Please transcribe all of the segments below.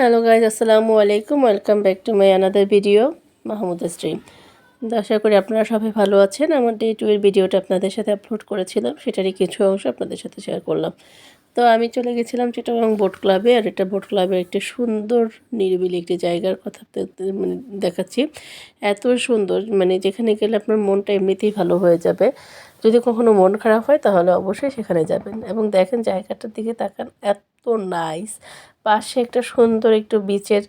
Hello guys আসসালামু আলাইকুম welcome back to my another video Mahmud stream আশা করি আপনারা সবাই ভালো আছেন। আমার ডে টু এর ভিডিওটা আপনাদের সাথে আপলোড করেছিলাম। সেটারই কিছু অংশ আপনাদের সাথে শেয়ার করলাম। তো আমি চলে গেছিলাম চিটাগাং বোট ক্লাবে আর এটা বোট ক্লাবের একটি সুন্দর, নিরিবিলি একটি জায়গার কথা মানে দেখাচ্ছি। এত সুন্দর মানে যেখানে গেলে আপনার মনটা এমনিতেই ভালো হয়ে যাবে। যদি কখনো মন খারাপ হয় তাহলে অবশ্যই সেখানে যাবেন। এবং দেখেন জায়গাটার দিকে তাকান, এত নাইস পাশে একটা সুন্দর একটু বিচের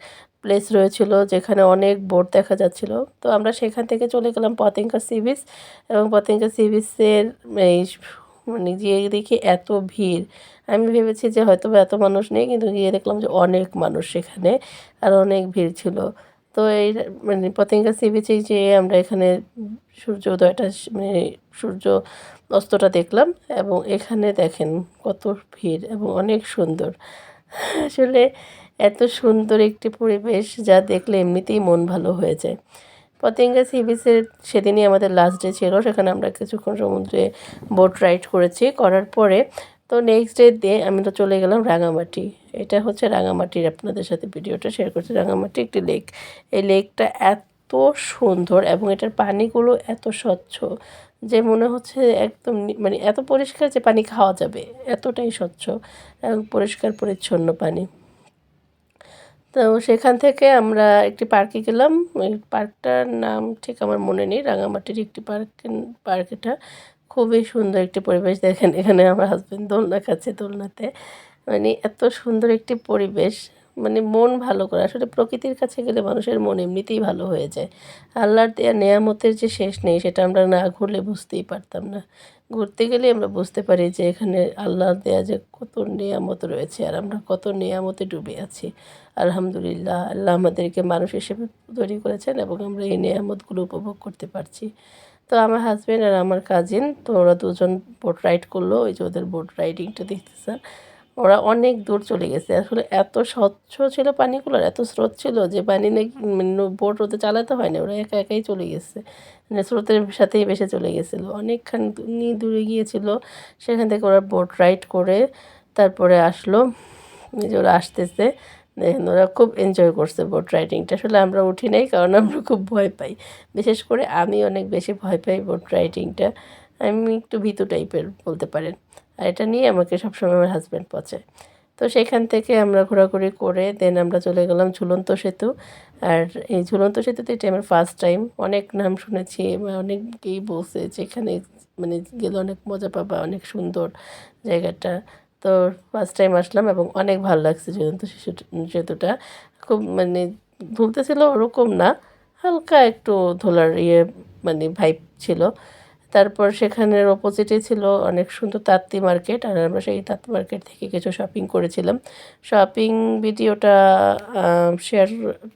প্লেস রয়েছিল, যেখানে অনেক বোট দেখা যাচ্ছিল। তো আমরা সেখান থেকে চলে গেলাম পতেঙ্কা সি বিচ এবং পতেঙ্কা সি বিচের এই মানে গিয়ে দেখি এত ভিড়। আমি ভেবেছি যে হয়তো এত মানুষ নেই, কিন্তু গিয়ে দেখলাম যে অনেক মানুষ সেখানে আর অনেক ভিড় ছিল। তো এই মানে পতেঙ্গা সি বিচে যে আমরা এখানে সূর্য উদয়টা মানে সূর্য অস্তটা দেখলাম এবং এখানে দেখেন কত ভিড় এবং অনেক সুন্দর। আসলে এত সুন্দর একটি পরিবেশ যা দেখলে এমনিতেই মন ভালো হয়ে যায়। পতেঙ্গা সি বিচের সেদিনই আমাদের লাস্ট ডে ছিল, সেখানে আমরা কিছুক্ষণ সমুদ্রে বোট রাইড করেছি, করার পরে তো নেক্সট ডে দিয়ে আমি তো চলে গেলাম রাঙামাটি। এটা হচ্ছে রাঙামাটির, আপনাদের সাথে ভিডিওটা শেয়ার করছি, রাঙামাটি একটি লেক এই লেকটা এত সুন্দর এবং এটার পানিগুলো এত স্বচ্ছ যে মনে হচ্ছে একদম মানে এত পরিষ্কার যে পানি খাওয়া যাবে, এতটাই স্বচ্ছ এবং পরিষ্কার পরিচ্ছন্ন পানি। তো সেখান থেকে আমরা একটি পার্কে গেলাম। ওই পার্কটার নাম ঠিক আমার মনে নেই। রাঙামাটির একটি পার্ক পার্ক এটা। খুবই সুন্দর একটি পরিবেশ। দেখেন এখানে আমার হাজব্যান্ড দোলনা খাচ্ছে দোলনাতে। মানে এত সুন্দর একটি পরিবেশ। মানে মন ভালো করে। আসলে প্রকৃতির কাছে গেলে মানুষের মন এমনিতেই ভালো হয়ে যায়। আল্লাহর দেয়া নেয়ামতের যে শেষ নেই, সেটা আমরা না ঘুরলে বুঝতেই পারতাম না। ঘুরতে গেলে আমরা বুঝতে পারি যে এখানে আল্লাহ দেয়া যে কত নিয়ামত রয়েছে আর আমরা কত নিয়ামতে ডুবে আছি। আলহামদুলিল্লাহ, আল্লাহ আমাদেরকে মানুষ হিসেবে তৈরি করেছেন এবং আমরা এই নিয়ামতগুলো উপভোগ করতে পারছি। তো আমার হাজব্যান্ড আর আমার কাজিন তো ওরা দুজন বোট রাইড করল, ওই যে ওদের বোট রাইডিংটা দেখতে দেখতেছেন। ওরা অনেক দূর চলে গেছে। আসলে এত স্বচ্ছ ছিল পানিগুলোর এত স্রোত ছিল যে পানি নাকি মানে বোট ওতে চালাতে হয় না ওরা একা একাই চলে গেছে। মানে স্রোতের সাথেই বেসে চলে গেছিল। অনেকখানি দূরে গিয়েছিল। সেখান থেকে ওরা বোট রাইড করে তারপরে আসলো। যে ওরা আসতেছে, দেখেন ওরা খুব এনজয় করছে বোট রাইডিংটা। আসলে আমরা উঠি নাই কারণ আমরা খুব ভয় পাই। বিশেষ করে আমি অনেক বেশি ভয় পাই বোট রাইডিংটা। আমি একটু ভীতু টাইপের বলতে পারেন। আর এটা নিয়ে আমাকে সবসময় আমার হাজব্যান্ড পচে। তো সেখান থেকে আমরা ঘোরাঘুরি করে দেন আমরা চলে গেলাম ঝুলন্ত সেতু। আর এই ঝুলন্ত সেতুতে এটা আমার ফার্স্ট টাইম অনেক নাম শুনেছি অনেকেই বলছে যে এখানে মানে গেলে অনেক মজা পাবা, অনেক সুন্দর জায়গাটা। তো ফার্স্ট টাইম আসলাম এবং অনেক ভালো লাগছে ঝুলন্ত সেতুটা। খুব মানে ধুলতেছিল ওরকম না, হালকা একটু ধোলার ইয়ে মানে ভাইব ছিল। তারপর সেখানের অপোজিটে ছিল অনেক সুন্দর তাঁতি মার্কেট আর আমরা সেই তাঁতি মার্কেট থেকে কিছু শপিং করেছিলাম। শপিং ভিডিওটা শেয়ার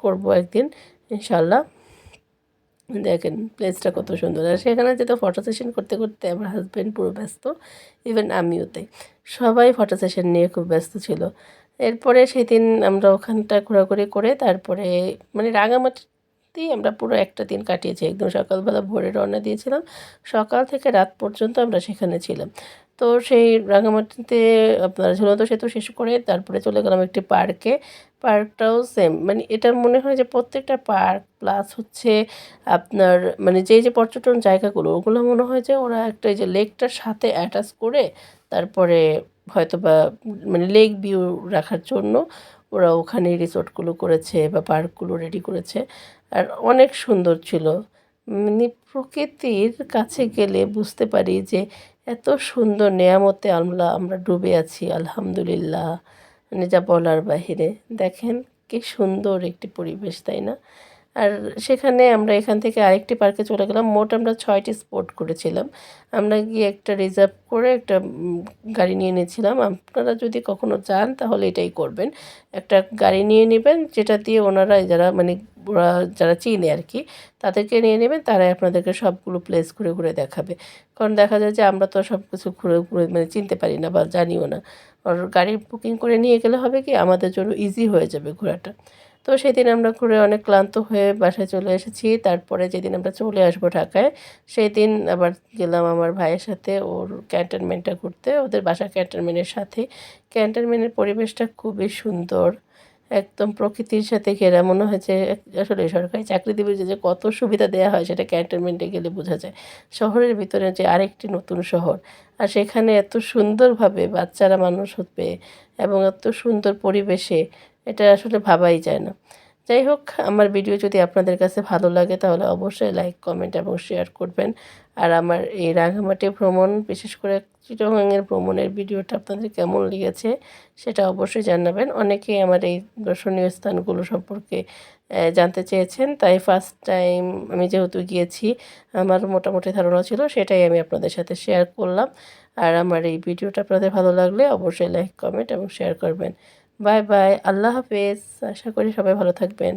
করব একদিন ইনশাল্লাহ দেখেন প্লেসটা কত সুন্দর। আর সেখানে যেহেতু ফটো সেশন করতে করতে আমার হাজব্যান্ড পুরো ব্যস্ত ইভেন আমিও তাই। সবাই ফটো সেশন নিয়ে খুব ব্যস্ত ছিল। এরপরে সেদিন আমরা ওখানটা ঘোরাঘুরি করে তারপরে মানে রাঙামাটি সত্যিই আমরা পুরো একটা দিন কাটিয়েছি। একদম সকালবেলা ভোরে রওনা দিয়েছিলাম। সকাল থেকে রাত পর্যন্ত আমরা সেখানে ছিলাম। তো সেই রাঙামাটিতে আপনার ঝুলন্ত সেতু শেষ করে তারপরে চলে গেলাম একটি পার্কে। পার্কটাও সেম মানে এটা মনে হয় যে প্রত্যেকটা পার্ক প্লাস হচ্ছে আপনার মানে যে যে পর্যটন জায়গাগুলো, ওগুলো মনে হয় যে ওরা একটা এই যে লেকটার সাথে অ্যাটাচ করে তারপরে হয়তো বা মানে লেক ভিউ রাখার জন্য ওরা ওখানে রিসোর্টগুলো করেছে বা পার্কগুলো রেডি করেছে। আর অনেক সুন্দর ছিল। মানে প্রকৃতির কাছে গেলে বুঝতে পারি যে এত সুন্দর নেয়ামতে আমরা আমরা ডুবে আছি, আলহামদুলিল্লাহ। মানে যা বলার বাহিরে। দেখেন কি সুন্দর একটি পরিবেশ, তাই না? আর সেখানে আমরা এখান থেকে আরেকটি পার্কে চলে গেলাম। মোট আমরা ছয়টি স্পট করেছিলাম। আমরা গিয়ে একটা রিজার্ভ করে একটা গাড়ি নিয়ে নিয়েছিলাম। আপনারা যদি কখনো যান তাহলে এটাই করবেন। একটা গাড়ি নিয়ে নেবেন, যেটা দিয়ে ওনারা যারা মানে ওরা যারা চিনে আর কি, তাদেরকে নিয়ে নেবেন, তারাই আপনাদেরকে সবগুলো প্লেস ঘুরে ঘুরে দেখাবে। কারণ দেখা যায় যে আমরা তো সব কিছু ঘুরে ঘুরে মানে চিনতে পারি না বা জানিও না। আর গাড়ি বুকিং করে নিয়ে গেলে হবে কি, আমাদের জন্য ইজি হয়ে যাবে ঘোরাটা। তো সেদিন আমরা ঘুরে অনেক ক্লান্ত হয়ে বাসায় চলে এসেছি। তারপরে যেদিন আমরা চলে আসব ঢাকায় সেই দিন আবার গেলাম আমার ভাইয়ের সাথে ওর ক্যান্টনমেন্টটা ঘুরতে। ওদের বাসা ক্যান্টনমেন্টের সাথে। ক্যান্টনমেন্টের পরিবেশটা খুবই সুন্দর, একদম প্রকৃতির সাথে ঘেরা। মনে হয়েছে আসলে সরকারি চাকরি চাকরিজীবীর যে কত সুবিধা দেওয়া হয় সেটা ক্যান্টনমেন্টে গেলে বোঝা যায়। শহরের ভিতরে যে আরেকটি নতুন শহর, আর সেখানে এত সুন্দরভাবে বাচ্চারা মানুষ হচ্ছে এবং এত সুন্দর পরিবেশে এটা আসলে ভাবাই যায় না। যাই হোক, আমার ভিডিও যদি আপনাদের কাছে ভালো লাগে তাহলে অবশ্যই লাইক কমেন্ট এবং শেয়ার করবেন। আর আমার এই রাঙামাটি ভ্রমণ, বিশেষ করে চিটগাংয়ের ভ্রমণের ভিডিওটা আপনাদের কেমন লেগেছে সেটা অবশ্যই জানাবেন। অনেকেই আমার এই দর্শনীয় স্থানগুলো সম্পর্কে জানতে চেয়েছেন, তাই ফার্স্ট টাইম আমি যেহেতু গিয়েছি, আমার মোটামুটি ধারণা ছিল সেটাই আমি আপনাদের সাথে শেয়ার করলাম। আর আমার এই ভিডিওটা আপনাদের ভালো লাগলে অবশ্যই লাইক কমেন্ট এবং শেয়ার করবেন। বাই বাই আল্লাহ হাফেজ। আশা করি সবাই ভালো থাকবেন।